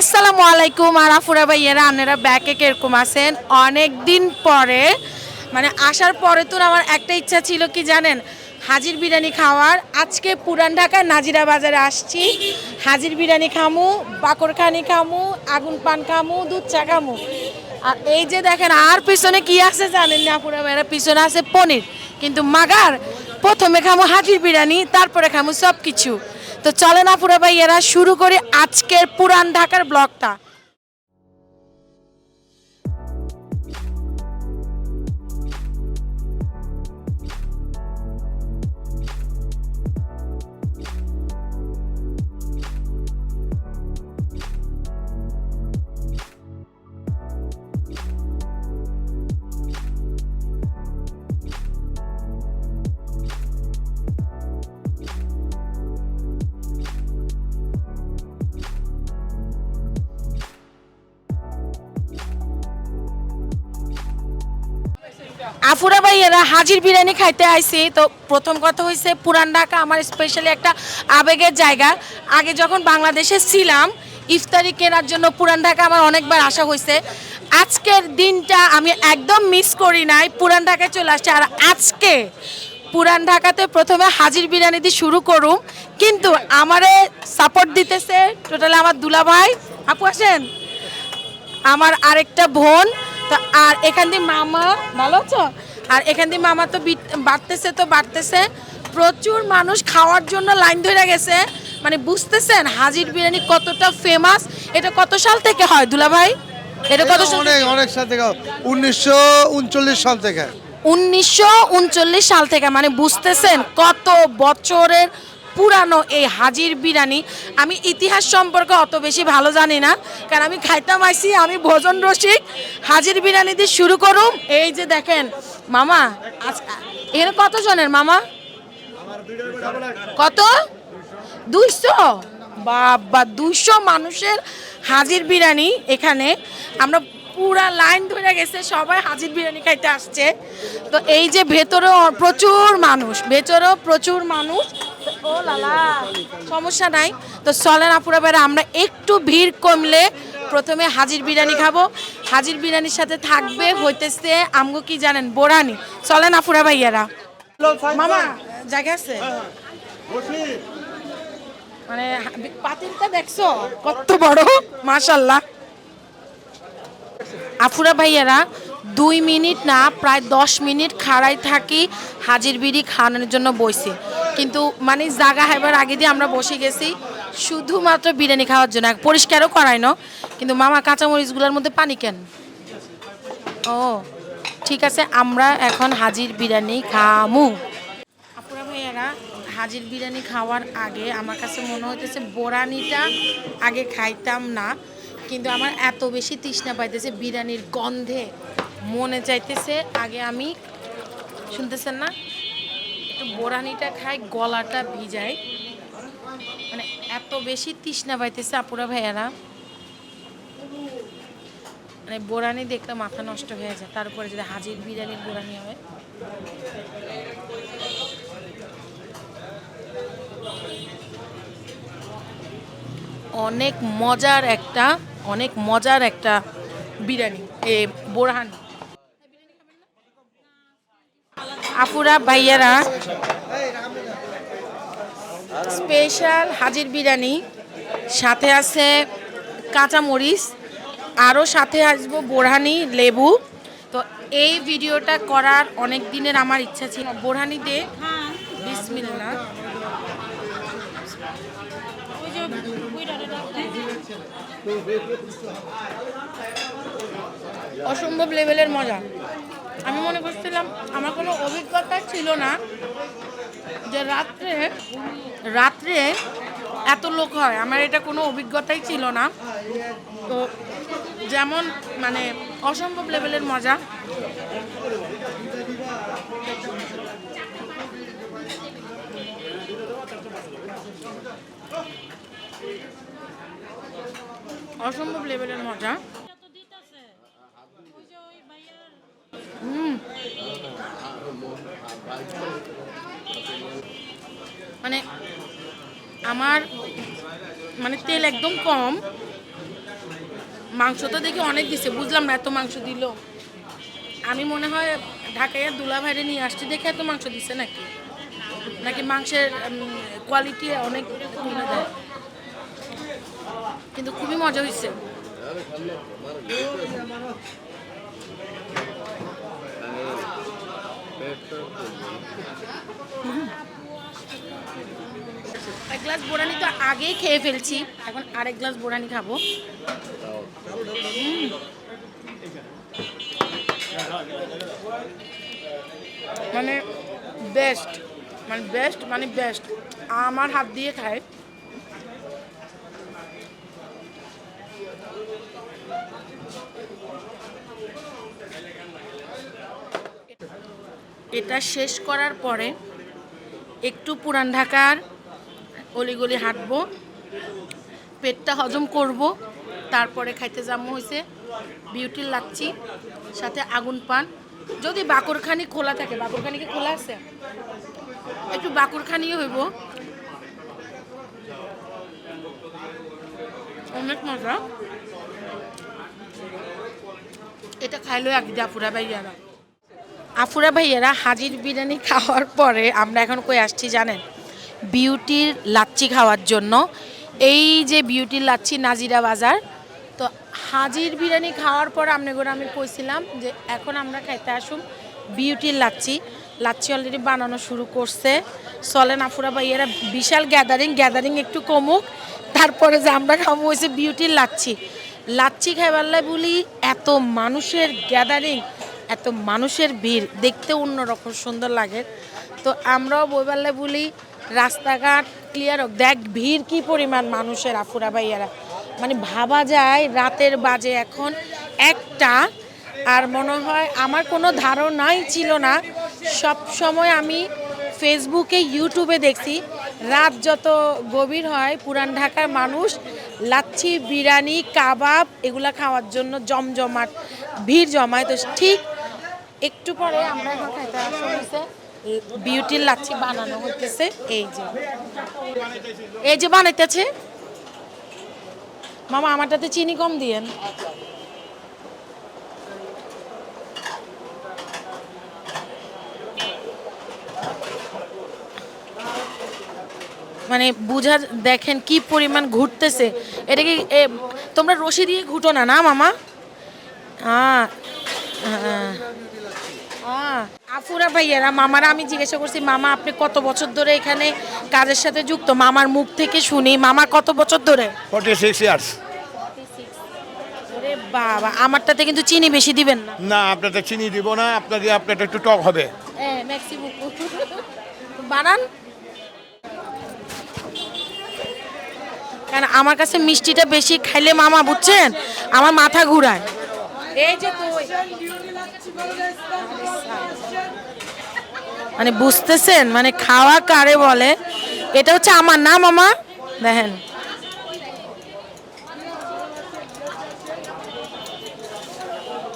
আসসালামু আলাইকুম আর আফুরা ভাইয়েরা, আপনারা ব্যাকে কীরকম আছেন? অনেক দিন পরে মানে আসার পরে তো আমার একটা ইচ্ছা ছিল কি জানেন? হাজির বিরিয়ানি খাওয়ার। আজকে পুরান ঢাকার নাজিরা বাজারে আসছি। হাজির বিরিয়ানি খামু, বাকরখানি খামু, আগুন পান খামু, দুধ চা খামু। আর এই যে দেখেন, আর পিছনে কি আছে জানেন না আপুরা ভাইয়েরা? পিছনে আছে পনির। কিন্তু মাগার, প্রথমে খামু হাজির বিরিয়ানি, তারপরে খামু সব কিছু তো চলে না চলেন ভাই এরা শুরু করি আজকের পুরান ঢাকার ব্লগটা। আফুরা ভাইয়েরা হাজির বিরিয়ানি খাইতে আইছি। তো প্রথম কথা হয়েছে পুরান ঢাকা আমার স্পেশালি একটা আবেগের জায়গা। আগে যখন বাংলাদেশে ছিলাম, ইফতারি কেনার জন্য পুরান ঢাকা আমার অনেকবার আসা হয়েছে আজকের দিনটা আমি একদম মিস করি নাই, পুরান ঢাকায় চলে আসছে। আর আজকে পুরান ঢাকাতে প্রথমে হাজির বিরিয়ানি দিয়ে শুরু করুম। কিন্তু আমারে সাপোর্ট দিতেছে টোটালি আমার দুলাভাই। আপু আসেন? আমার আরেকটা বোন। তো আর এখান দিয়ে মামা ভালো আছো? আর এখান দিয়ে মামা তো বাড়তেছে তো বাড়তেছে। প্রচুর মানুষ খাওয়ার জন্য লাইন ধরে গেছে। মানে বুঝতেছেন হাজির বিরিয়ানি কতটা ফেমাস এটা কত সাল থেকে হয় দুলা ভাই? এটা কত সাল অনেক অনেক সাল থেকে উনিশশো উনচল্লিশ সাল থেকে। উনিশশো উনচল্লিশ সাল থেকে মানে বুঝতেছেন কত বছরের পুরানো এই হাজির বিরিয়ানি, আমি ইতিহাস সম্পর্কে অত বেশি ভালো জানি না, কারণ আমি খাইতাম আইসি আমি ভোজন রসিক, হাজির বিরিয়ানি দিয়ে শুরু করুম। এই যে দেখেন, মামা, আজ- এখানে কত জনের মামা? কত? দুইশো? বাবা, দুইশো মানুষের হাজির বিরিয়ানি এখানে। আমরা পুরা লাইন ধরে গেছে, সবাই হাজির বিরিয়ানি খাইতে আসছে। তো এই যে ভেতরেও প্রচুর মানুষ, ভেতরেও প্রচুর মানুষ। ও লালা, সমস্যা নাই। তো চলেন আপুরা বেড়া আমরা একটু ভিড় কমলে প্রথমে হাজির বিরিয়ানি খাব। হাজির বিরিয়ানির সাথে থাকবে, হইতেছে আমগো কি জানেন, বোরানি। চলেন আপুরা ভাইয়ারা। মামা, জায়গা আছে? মানে পাতিলটা দেখছ? কত বড় মাশাল্লাহ আফুরা ভাইয়ারা, দুই মিনিট না, প্রায় দশ মিনিট খাড়াই থাকি হাজির বিড়ি খাওয়ানোর জন্য বসে কিন্তু মানে জাগা হাইবার আগে দিয়ে আমরা বসে গেছি। শুধুমাত্র বিরিয়ানি খাওয়ার জন্য, পরিষ্কারও করাই না। কিন্তু মামা কাঁচামরিচগুলোর মধ্যে পানি কেন? ও, ঠিক আছে, আমরা এখন হাজির বিরিয়ানি খামু। আপুরা ভাইয়ারা, হাজির বিরিয়ানি খাওয়ার আগে আমার কাছে মনে হইতেছে বোরানিটা আগে খাইতাম না। কিন্তু আমার এত বেশি তৃষ্ণা পাইতেছে বিরিয়ানির গন্ধে। মনে চাইতেছে আগে আমি, শুনতেছেন না? একটু বোরানিটা খাই গলাটা ভিজাই মানে এত বেশি তৃষ্ণা পাইতেছে আপুরা ভাইয়ারা। মানে বোরানি দেখলে মাথা নষ্ট হয়ে যায়, তারপরে যদি হাজির বিরিয়ানির বোরানি হয়। অনেক মজার একটা, অনেক মজার একটা বিরিয়ানি, এ বোরহান। আফুরা ভাইয়ারা। স্পেশাল হাজির বিরিয়ানি। সাথে আছে কাঁচামরিচ আরও সাথে আসব বোরহানি লেবু। তো এই ভিডিওটা করার অনেক দিনের আমার ইচ্ছা ছিল। বোরহানি দে। অসম্ভব লেভেলের মজা। আমি মনে করছিলাম, আমার কোনো অভিজ্ঞতা ছিল না যে রাত্রে রাত্রে এত লোক হয়। আমার এটা কোনো অভিজ্ঞতাই ছিল না। তো যেমন মানে অসম্ভব লেভেলের মজা। অসম্ভব লেভেলের মজা হুম মানে আমার মানে তেল একদম কম। মাংস তো দেখি অনেক দিছে, বুঝলাম না এত মাংস দিল। আমি মনে হয় ঢাকায় দুলা ভাইরে নিয়ে আসছি দেখে এত মাংস দিছে নাকি? নাকি মাংসের কোয়ালিটি অনেক কমে কিন্তু খুবই মজা হয়েছে এক গ্লাস বোরানি তো আগেই খেয়ে ফেলছি। এখন আরেক গ্লাস বোরানি খাব। মানে বেস্ট মানে বেস্ট মানে বেস্ট আমার হাত দিয়ে খায়। এটা শেষ করার পরে একটু পুরান ঢাকার অলিগলি হাঁটবো, পেটটা হজম করব, তারপরে খাইতে যাব হয়েছে বিউটির লাচ্ছি, সাথে আগুন পান। যদি বাকরখানি খোলা থাকে, বাকরখানি কি খোলা আছে? একটু বাকরখানিও হইব। অনেক মজা। এটা খাইলো এক আফুরা ভাইয়ারা। আফুরা ভাইয়েরা, হাজির বিরিয়ানি খাওয়ার পরে আমরা এখন কই আসছি জানেন? বিউটির লাচ্ছি খাওয়ার জন্য। এই যে বিউটির লাচ্ছি নাজিরা বাজার, তো হাজির বিরিয়ানি খাওয়ার পর আপনাদের আমি কইছিলাম যে এখন আমরা খাইতে আসুম বিউটির লাচ্ছি। লাচ্ছি অলরেডি বানানো শুরু করছে। চলেন আফুরা ভাইয়েরা, বিশাল গ্যাদারিং গ্যাদারিং একটু কমুক। তারপরে যে আমরা খাব হয়েছে বিউটির লাচ্ছি। লাচ্ছি খাইবাল্লাই বলি, এত মানুষের গ্যাদারিং এত মানুষের ভিড়, দেখতে অন্যরকম সুন্দর লাগে। তো আমরাও বইবাল্লাই বলি, রাস্তাঘাট ক্লিয়ার হোক। দেখ, ভিড় কি পরিমাণ মানুষের, আফুরা ভাইয়ারা। মানে ভাবা যায়, রাতের বাজে এখন একটা। আর মনে হয় আমার কোনো ধারণাই ছিল না। সব সময় আমি ফেসবুকে ইউটিউবে দেখছি, রাত যত গভীর হয়, পুরান ঢাকার মানুষ লাচ্ছি, বিরিয়ানি, কাবাব, এগুলা খাওয়ার জন্য জমজমাট, ভিড় জমায়। তো ঠিক একটু পরে আমরা এখন খাইতে আসা হয়েছে বিউটির লাচ্ছি বানানো হইতেছে। এই যে। এই যে বানাইতেছে। মামা, আমারটাতে চিনি কম দিয়েন। মানে বুঝার দেখেন কি পরিমাণ ঘুরতেছে। এটা কি তোমরা রশি দিয়ে ঘুটো না না, মামা? হ্যাঁ হ্যাঁ আফুরা ভাইয়ারা মামারা আমি জিজ্ঞাসা করছি মামা আপনি কত বছর ধরে এখানে কাজের সাথে যুক্ত? মামার মুখ থেকে শুনি মামা কত বছর ধরে? 46 ইয়ার্স ওরে বাবা আমারটাতে কিন্তু চিনি বেশি দিবেন না। না আপনাদের চিনি দিব না আপনাদের আপনাদের একটু টক হবে। বানান। কারণ আমার কাছে মিষ্টিটা বেশি খাইলে মামা বুঝছেন আমার মাথা ঘুরায়। মানে বুঝতেছেন? মানে খাওয়া কারে বলে? এটা হচ্ছে আমার না, মামা? দেখেন।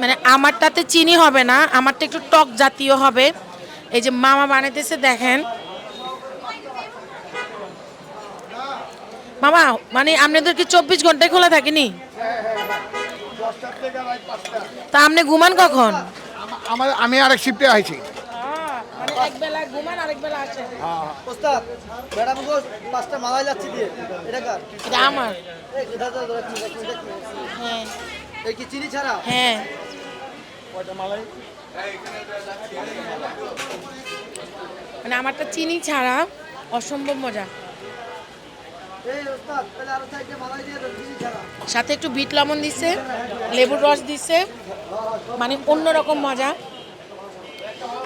মানে আমারটাতে চিনি হবে না, আমারটা একটু টক জাতীয় হবে। এই যে মামা বানাইতেছে, দেখেন। মামা মানে আপনাদের কি চব্বিশ ঘন্টায় খোলা থাকেনি তা আপনি ঘুমান কখন? আমার আমি আরেক শিফটে আইছি। মানে আমার। রাখছি। হ্যাঁ। কি চিনি ছাড়া? হ্যাঁ। মানে আমারটা চিনি ছাড়া অসম্ভব মজা। এই ওস্তাদ তাহলে আরও সাইডে মালাই দিয়ে দেন চিনি ছাড়া। সাথে একটু বিট লবণ দিছে লেবুর রস দিছে। মানে অন্যরকম মজা।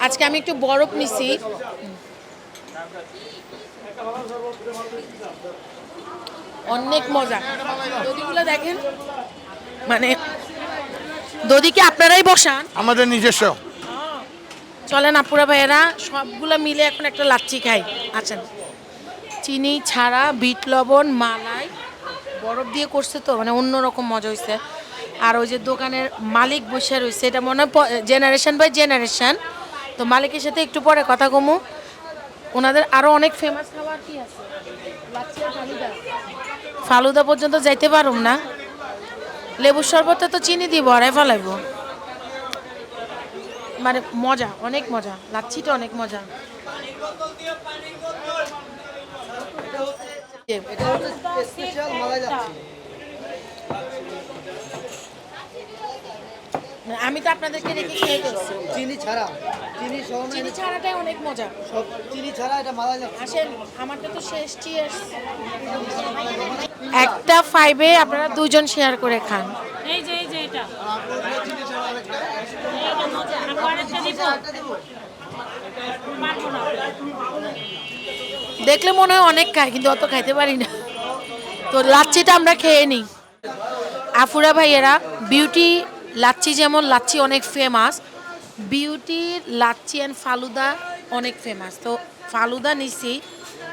আজকে আমি একটু বরফ নিছি। অনেক মজা। দদিগুলো দেখেন। মানে দদিকে আপনারাই বসান। আমাদের নিজস্ব। চলেন আপুরা ভাইয়েরা সবগুলো মিলে এখন একটা লাচ্ছি খাই। আছেন চিনি ছাড়া বিট লবণ মালাই। বরফ দিয়ে করছে তো মানে অন্যরকম মজা হয়েছে আর ওই যে দোকানের মালিক বসে রয়েছে, এটা মনে হয় জেনারেশন বাই জেনারেশন তো মালিকের সাথে একটু পরে কথা কমু। ওনাদের আরও অনেক ফেমাস খাবার কি আছে? ফালুদা। পর্যন্ত যাইতে পারুম না। লেবুর শরবতে তো চিনি দিব, আর ফেলাইব। মানে মজা, অনেক মজা। লাচ্ছিটা অনেক মজা। এটা হচ্ছে স্পেশাল মালাই আমি তো আপনাদেরকে রেখে খেয়ে ফেলছি চিনি ছাড়া চিনি সহ চিনি ছাড়াটাই অনেক মজা। সব চিনি ছাড়া এটা মালাই যাচ্ছে আসেন আমারটা তো শেষ চিয়ার্স একটা ফাইভে আপনারা দুজন শেয়ার করে খান। এই যে এই যে এটা। দেখলে মনে হয় অনেক খায় কিন্তু অত খাইতে পারি না। তো লাচ্ছিটা আমরা খেয়ে নিই। আফুরা ভাইয়েরা বিউটি লাচ্ছি যেমন লাচ্ছি অনেক famous beauty lassi and falooda অনেক ফেমাস তো ফালুদা নিছি,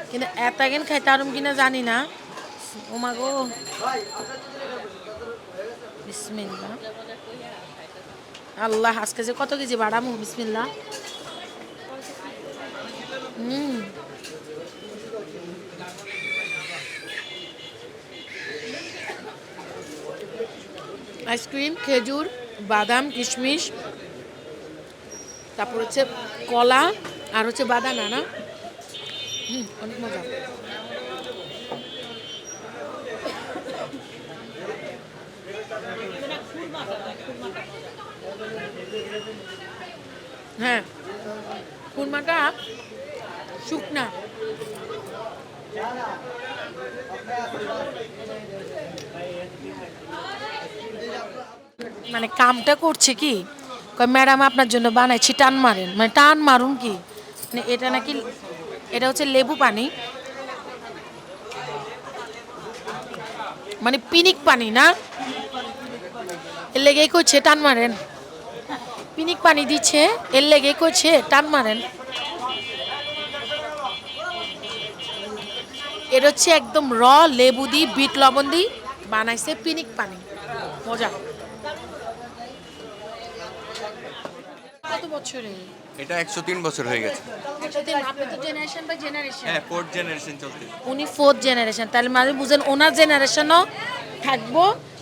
কিন্তু এত আগেন খাইতে আরম কিনা জানি না। ওমা গো। বিসমিল্লা আল্লাহ, আজকে যে কত কেজি বাড়ামু? বিসমিল্লা হুম। আইসক্রিম, খেজুর, বাদাম, কিশমিশ, তারপর হচ্ছে কলা আর হচ্ছে বাদানা, না? হুম, অনেক মজা। হ্যাঁ খুরমাটা শুকনা। মানে কামটা করছে কি? ম্যাডাম, আপনার জন্য বানাইছি টান মারেন। মানে টান মারুন কি? মানে এটা নাকি, এটা হচ্ছে লেবু পানি। মানে পিনিক পানি না? এর লেগেই করছে টান মারেন। পিনিক পানি দিচ্ছে, এর লেগেই করছে টান মারেন। এটা হচ্ছে একদম র লেবু দি, বিট লবণ দি বানাইছে পিনিক পানি। মজা। কত বছরে এটা একশো তিন বছর হয়ে গেছে। হ্যাঁ ফোর্থ জেনারেশন চলতে উনি ফোর্থ জেনারেশন তাহলে মানে বুঝেন ওনার জেনারেশনও থাকব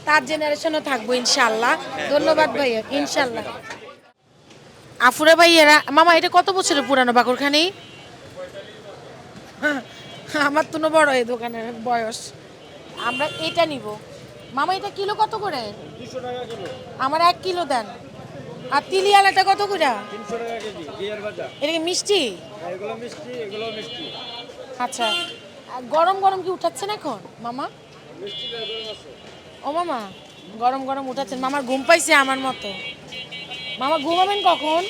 তার জেনারেশনও থাকব ইনশাল্লাহ ধন্যবাদ ভাইয়া ইনশাল্লাহ আফুরা ভাইয়েরা মামা এটা কত বছরের পুরানো বাকরখানি? আমার তো না বড় এই দোকানের বয়স। আমরা এটা নিব। মামা এটা কিলো কত করে? আমার এক কিলো দেন। আর তিলিয়ালাটা কত করে? এটা কি মিষ্টি? আচ্ছা গরম গরম কি উঠাচ্ছেন এখন মামা? ও মামা গরম গরম উঠাচ্ছেন। মামার ঘুম পাইছে আমার মতো। মামা ঘুমাবেন কখন?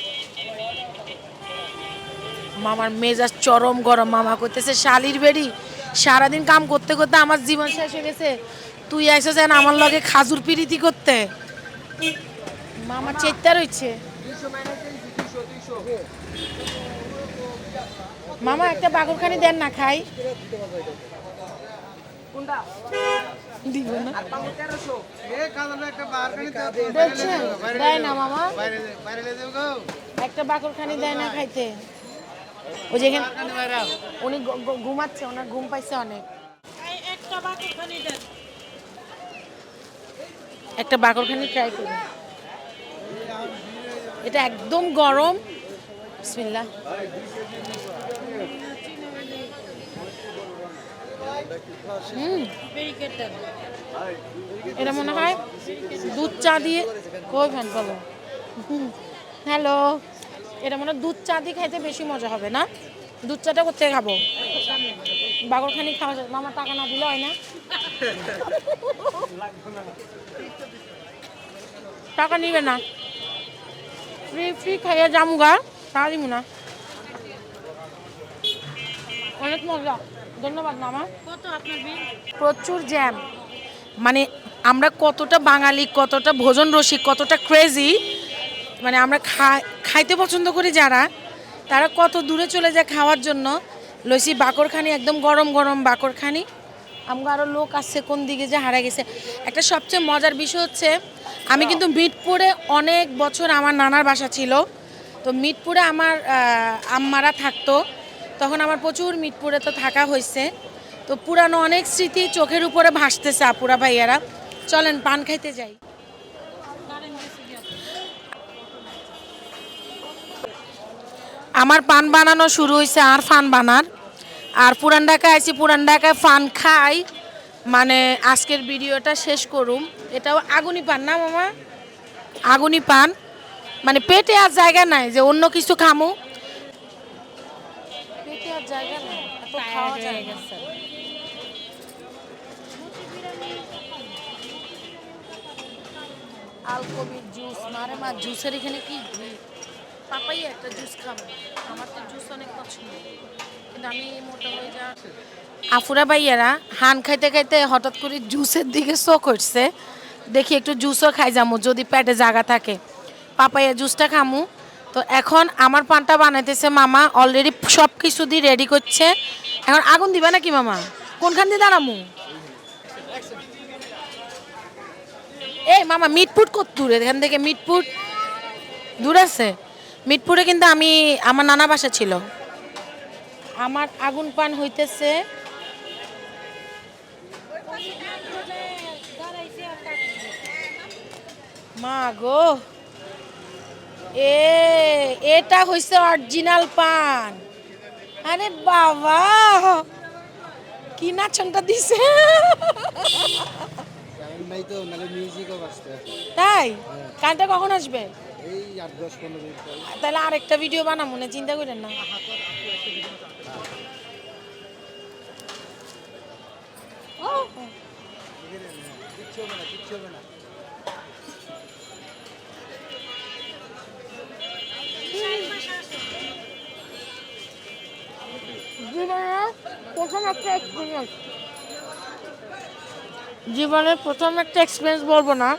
মামার মেজাজ চরম গরম। মামা করতেছে শালির বেড়ি সারাদিন কাম করতে করতে আমার জীবন শেষ হয়ে গেছে। তুই আইসো যেন আমার লগে খাজুর পিরিতি করতে। মামা চেত্তা রয়েছে মামা একটা বাগরখানি দেন না খাই। না। দেখছেন দেয় না মামা। একটা বাকরখানি দেয় না খাইতে। ওই যেখানে উনি ঘুমাচ্ছে ওনার ঘুম পাইছে অনেক। একটা। বাকরখানি ট্রাই করি। এটা একদম গরম। দেন। এটা মনে হয় দুধ চা দিয়ে কই ফ্যান বলো হ্যালো। এটা মনে হয় দুধ চা দিয়ে খাইতে বেশি মজা হবে না? দুধ চাটা করতে খাব? বাগরখানি খাওয়া যাবে মামা টাকা না দিলে হয় না? টাকা নিবে না। ফ্রি ফ্রি খাইয়ে জামুগা দিব না। অনেক মজা। ধন্যবাদ মামা। কত আপনার বিল? প্রচুর জ্যাম। মানে আমরা কতটা বাঙালি কতটা ভোজন রসিক কতটা ক্রেজি মানে আমরা খা- খাইতে পছন্দ করি যারা তারা কত দূরে চলে যায় খাওয়ার জন্য। লইছি বাকরখানি একদম গরম গরম বাকরখানি। আমরা আরও লোক আসছে কোন দিকে যে হারা গেছে। একটা সবচেয়ে মজার বিষয় হচ্ছে আমি কিন্তু মিটপুরে অনেক বছর আমার নানার বাসা ছিল। তো মিটপুরে আমার আম্মারা থাকতো। তখন আমার প্রচুর মিটপুরে তো থাকা হয়েছে তো পুরানো অনেক স্মৃতি চোখের উপরে ভাসতেছে আপুরা ভাইয়ারা। চলেন পান খাইতে যাই। আমার পান বানানো শুরু হয়েছে আর ফান বানার। আর পুরান ঢাকায় আছি পুরান ঢাকায় ফান খাই। মানে আজকের ভিডিওটা শেষ করুম। এটাও আগুনি পান না মামা? আগুনি পান। মানে পেটে আর জায়গা নাই যে অন্য কিছু খামু। পেটে আর জায়গা নাই খাওয়া যায় না। আলকবির জুস মারে মা জুসের এখানে কি পাপাই একটা জুস খাব আমার তো জুস অনেক পছন্দ। কিন্তু আমি মোটা হয়ে যা আফুরা ভাইয়ারা, হান খাইতে খাইতে হঠাৎ করে জুসের দিকে শোক হচ্ছে দেখি একটু জুসও খাই যাব যদি পেটে জায়গা থাকে। পাপাইয়া জুসটা খামু। তো এখন আমার পানটা বানাইতেছে মামা অলরেডি সব কিছু দিয়ে রেডি করছে। এখন আগুন দিবে নাকি মামা? কোনখান দিয়ে দাঁড়ামু? এই মামা, মিটপুট কত দূরে? এখান থেকে মিটপুট দূর আছে? মিটপুরে কিন্তু আমি, আমার নানা বাসা ছিল। আমার আগুন পান হইতেছে মা গো। এ এটা হইছে অরিজিনাল পান। আরে বাবা কি নাচনটা দিছে? তাই? কানটা কখন আসবে? তাহলে আরেকটা ভিডিও বানাবো না চিন্তা করেন না। জীবনের প্রথম একটা এক্সপিরিয়েন্স জীবনের প্রথম একটা এক্সপিরিয়েন্স বলব না।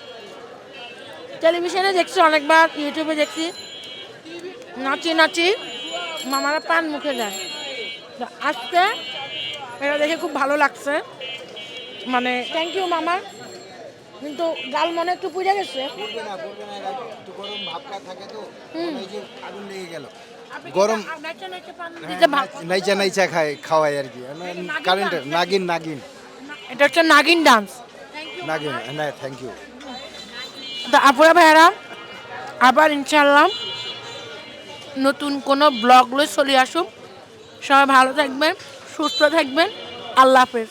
টেলিভিশনে দেখছি অনেকবার ইউটিউবে দেখছি। নাচি নাচি মামারা পান মুখে যায় আজকে এটা দেখে খুব ভালো লাগছে। মানে থ্যাংক ইউ মামা। কিন্তু গাল মনে একটু পুড়ে গেছে। না না একটু গরম ভাবটা থাকে তো। এই যে আগুন লেগে গেল। গরম নাইচা নাইচা খায় খাওয়ায় আর কি। কারেন্ট নাগিন নাগিন। এটা হচ্ছে নাগিন ডান্স নাগিন না থ্যাংক ইউ তো আপুরা ভাইয়ারা আবার ইনশাল্লাহ নতুন কোনো ব্লগ লয়ে চলে আসুন সবাই ভালো থাকবেন সুস্থ থাকবেন। আল্লাহ হাফেজ।